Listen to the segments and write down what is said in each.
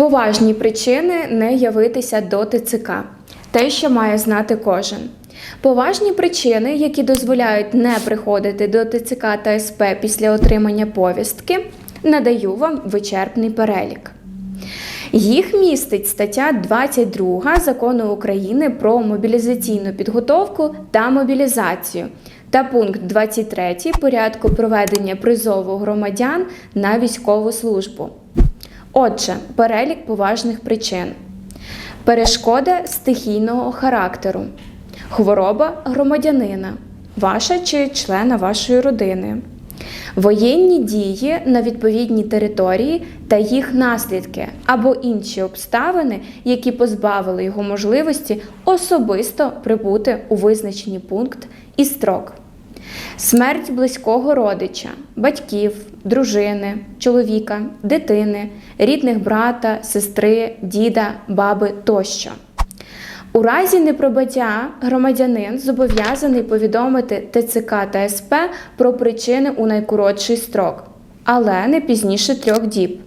Поважні причини не явитися до ТЦК. Те, що має знати кожен. Поважні причини, які дозволяють не приходити до ТЦК та СП після отримання повістки, надаю вам вичерпний перелік. Їх містить стаття 22 закону України про мобілізаційну підготовку та мобілізацію та пункт 23 порядку проведення призову громадян на військову службу. Отже, перелік поважних причин: перешкода стихійного характеру, хвороба громадянина, ваша чи члена вашої родини, воєнні дії на відповідній території та їх наслідки або інші обставини, які позбавили його можливості особисто прибути у визначені пункт і строк. Смерть близького родича, батьків, дружини, чоловіка, дитини, рідних брата, сестри, діда, баби тощо. У разі неприбуття громадянин зобов'язаний повідомити ТЦК та СП про причини у найкоротший строк, але не пізніше трьох діб.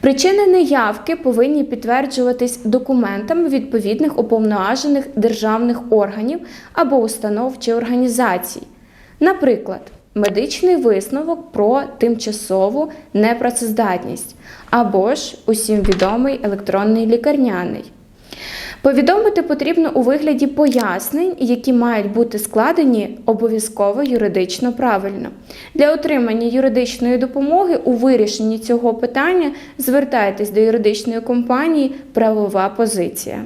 Причини неявки повинні підтверджуватись документами відповідних уповноважених державних органів або установ чи організацій. Наприклад, медичний висновок про тимчасову непрацездатність або ж усім відомий електронний лікарняний. Повідомити потрібно у вигляді пояснень, які мають бути складені обов'язково юридично правильно. Для отримання юридичної допомоги у вирішенні цього питання звертайтесь до юридичної компанії Правова позиція.